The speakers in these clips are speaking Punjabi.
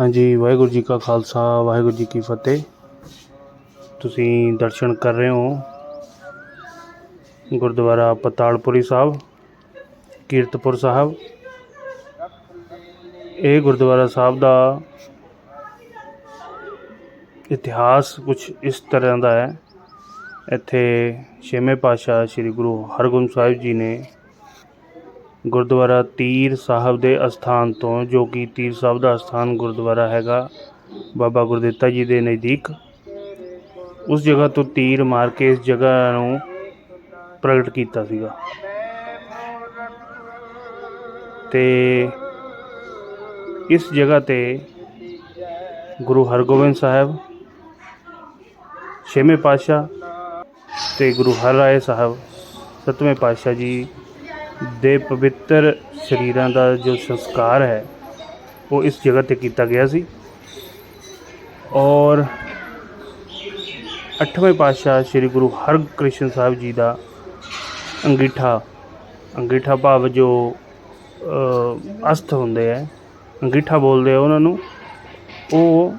ਹਾਂਜੀ, ਵਾਹਿਗੁਰੂ ਜੀ ਕਾ ਖਾਲਸਾ, ਵਾਹਿਗੁਰੂ ਜੀ ਕੀ ਫਤਿਹ। ਤੁਸੀਂ ਦਰਸ਼ਨ ਕਰ ਰਹੇ ਹੋ ਗੁਰਦੁਆਰਾ ਪਤਾਲਪੁਰੀ ਸਾਹਿਬ, ਕੀਰਤਪੁਰ ਸਾਹਿਬ। ਇਹ ਗੁਰਦੁਆਰਾ ਸਾਹਿਬ ਦਾ ਇਤਿਹਾਸ ਕੁਝ ਇਸ ਤਰ੍ਹਾਂ ਦਾ ਹੈ। ਇੱਥੇ ਛੇਵੇਂ ਪਾਤਸ਼ਾਹ ਸ੍ਰੀ ਗੁਰੂ ਹਰਗੋਬਿੰਦ ਸਾਹਿਬ ਜੀ ਨੇ ਗੁਰਦੁਆਰਾ ਤੀਰ ਸਾਹਿਬ ਦੇ ਅਸਥਾਨ ਤੋਂ, ਜੋ ਕਿ ਤੀਰ ਸਾਹਿਬ ਦਾ ਅਸਥਾਨ ਗੁਰਦੁਆਰਾ ਹੈਗਾ, ਬਾਬਾ ਗੁਰਦਿੱਤਾ ਜੀ ਦੇ ਨਜ਼ਦੀਕ। ਉਸ ਜਗ੍ਹਾ ਤੋਂ ਤੀਰ ਮਾਰ ਕੇ ਇਸ ਜਗ੍ਹਾ ਨੂੰ ਪ੍ਰਗਟ ਕੀਤਾ ਸੀਗਾ। ਤੇ ਇਸ ਜਗ੍ਹਾ ਤੇ ਗੁਰੂ ਹਰਗੋਬਿੰਦ ਸਾਹਿਬ, ਛੇਵੇਂ ਪਾਤਸ਼ਾਹ ਤੇ ਗੁਰੂ ਹਰਰਾਏ ਸਾਹਿਬ, ਸੱਤਵੇਂ ਪਾਤਸ਼ਾਹ ਜੀ ਦੇ ਪਵਿੱਤਰ ਸਰੀਰਾਂ ਦਾ ਜੋ ਸੰਸਕਾਰ ਹੈ, ਉਹ ਇਸ ਜਗ੍ਹਾ ਤੇ ਕੀਤਾ ਗਿਆ ਸੀ। ਔਰ ਅੱਠਵੇਂ ਪਾਤਸ਼ਾਹ ਸ੍ਰੀ ਗੁਰੂ ਹਰਕ੍ਰਿਸ਼ਨ ਸਾਹਿਬ ਜੀ ਦਾ ਅੰਗੀਠਾ ਅੰਗੀਠਾ ਭਾਵ ਜੋ ਅਸਥ ਹੁੰਦੇ ਹੈ ਅੰਗੀਠਾ ਬੋਲਦੇ ਆ ਉਹਨਾਂ ਨੂੰ, ਉਹ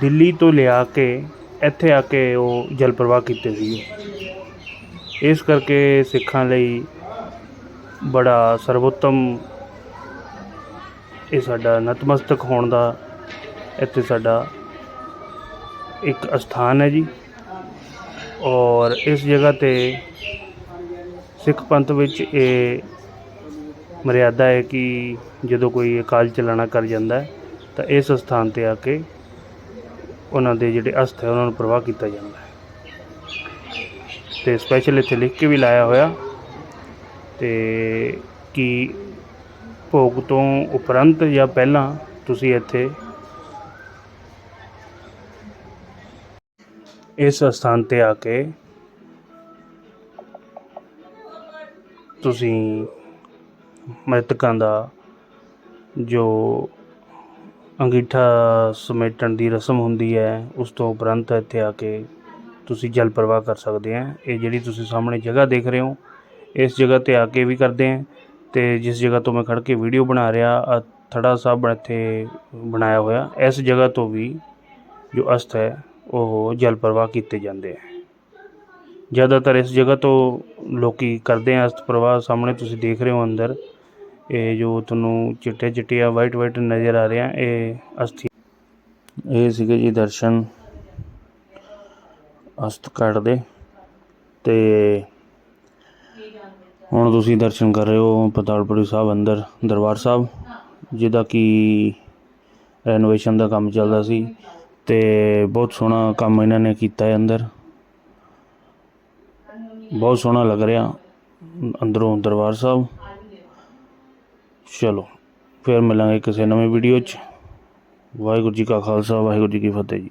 ਦਿੱਲੀ ਤੋਂ ਲਿਆ ਕੇ ਇੱਥੇ ਆ ਕੇ ਉਹ ਜਲ ਪ੍ਰਵਾਹ ਕੀਤੇ ਸੀ ਇਸ ਕਰਕੇ ਸਿੱਖਾਂ ਲਈ ਬੜਾ ਸਰਵੋਤਮ ਇਹ ਸਾਡਾ ਨਤਮਸਤਕ ਹੋਣ ਦਾ ਇੱਥੇ ਸਾਡਾ ਇੱਕ ਅਸਥਾਨ ਹੈ ਜੀ। ਔਰ ਇਸ ਜਗ੍ਹਾ ਤੇ ਸਿੱਖ ਪੰਥ ਵਿੱਚ ਇਹ ਮਰਿਆਦਾ ਹੈ ਕਿ ਜਦੋਂ ਕੋਈ ਅਕਾਲ ਚਲਾਣਾ ਕਰ ਜਾਂਦਾ ਹੈ, ਤਾਂ ਇਸ ਸਥਾਨ ਤੇ ਆ ਕੇ ਉਹਨਾਂ ਦੇ ਜਿਹੜੇ ਅਸਥ ਹੈ, ਉਹਨਾਂ ਨੂੰ ਪ੍ਰਵਾਹ ਕੀਤਾ ਜਾਂਦਾ ਹੈ। ਤੇ ਸਪੈਸ਼ਲ ਇੱਥੇ ਲਿਖ ਕੇ ਵੀ ਲਾਇਆ ਹੋਇਆ ਤੇ ਕਿ ਭੋਗ ਤੋਂ ਉਪਰੰਤ ਜਾਂ ਪਹਿਲਾਂ ਤੁਸੀਂ ਇੱਥੇ ਇਸ ਅਸਥਾਨ ਤੇ ਆ ਕੇ ਤੁਸੀਂ ਮ੍ਰਿਤਕਾਂ ਦਾ ਜੋ ਅੰਗੀਠਾ ਸਮੇਟਣ ਦੀ ਰਸਮ ਹੁੰਦੀ ਹੈ, ਉਸ ਤੋਂ ਉਪਰੰਤ ਇੱਥੇ ਆ ਕੇ ਤੁਸੀਂ ਜਲ ਪ੍ਰਵਾਹ ਕਰ ਸਕਦੇ ਆ। ਇਹ ਜਿਹੜੀ ਤੁਸੀਂ ਸਾਹਮਣੇ ਜਗ੍ਹਾ ਦੇਖ ਰਹੇ ਹੋ ਇਸ ਜਗ੍ਹਾ ਤੇ ਆ ਕੇ ਵੀ ਕਰਦੇ ਆ। ਤੇ ਜਿਸ ਜਗ੍ਹਾ ਤੋਂ ਮੈਂ ਖੜ ਕੇ ਵੀਡੀਓ ਬਣਾ ਰਿਹਾ ਆਹ ਥੜਾ ਸਾਹਿਬ ਇੱਥੇ ਬਣਾਇਆ ਹੋਇਆ, ਇਸ ਜਗ੍ਹਾ ਤੋਂ ਵੀ ਜੋ ਅਸਥ ਹੈ, ਉਹ ਜਲ ਪ੍ਰਵਾਹ ਕੀਤੇ ਜਾਂਦੇ ਹੈ ਜ਼ਿਆਦਾਤਰ ਇਸ ਜਗ੍ਹਾ ਤੋਂ ਲੋਕੀ ਕਰਦੇ ਆ ਅਸਥ ਪ੍ਰਵਾਹ। ਸਾਹਮਣੇ ਤੁਸੀਂ ਦੇਖ ਰਹੇ ਹੋ ਅੰਦਰ, ਇਹ ਜੋ ਤੁਹਾਨੂੰ ਚਿੱਟੇ ਚਿੱਟੀਆਂ ਵਾਈਟ ਵਾਈਟ ਨਜ਼ਰ ਆ ਰਿਹਾ ਇਹ ਅਸਥੀ ਇਹ ਸੀਗੇ ਜੀ ਦਰਸ਼ਨ ਅਸਥ ਘਾਟ ਦੇ। ਤੇ ਹੁਣ ਤੁਸੀਂ ਦਰਸ਼ਨ ਕਰ ਰਹੇ ਹੋ ਪਤਾਲਪੁਰੀ ਸਾਹਿਬ ਅੰਦਰ, ਦਰਬਾਰ ਸਾਹਿਬ, ਜਿਹਦਾ ਕਿ ਰੈਨੋਵੇਸ਼ਨ ਦਾ ਕੰਮ ਚੱਲਦਾ ਸੀ ਤੇ ਬਹੁਤ ਸੋਹਣਾ ਕੰਮ ਇਹਨਾਂ ਨੇ ਕੀਤਾ ਹੈ ਅੰਦਰ। ਬਹੁਤ ਸੋਹਣਾ ਲੱਗ ਰਿਹਾ ਅੰਦਰੋਂ ਦਰਬਾਰ ਸਾਹਿਬ। ਚਲੋ, ਫਿਰ ਮਿਲਾਂਗੇ ਕਿਸੇ ਨਵੇਂ ਵੀਡੀਓ 'ਚ। ਵਾਹਿਗੁਰੂ ਜੀ ਕਾ ਖਾਲਸਾ, ਵਾਹਿਗੁਰੂ ਜੀ ਕੀ ਫਤਿਹ ਜੀ।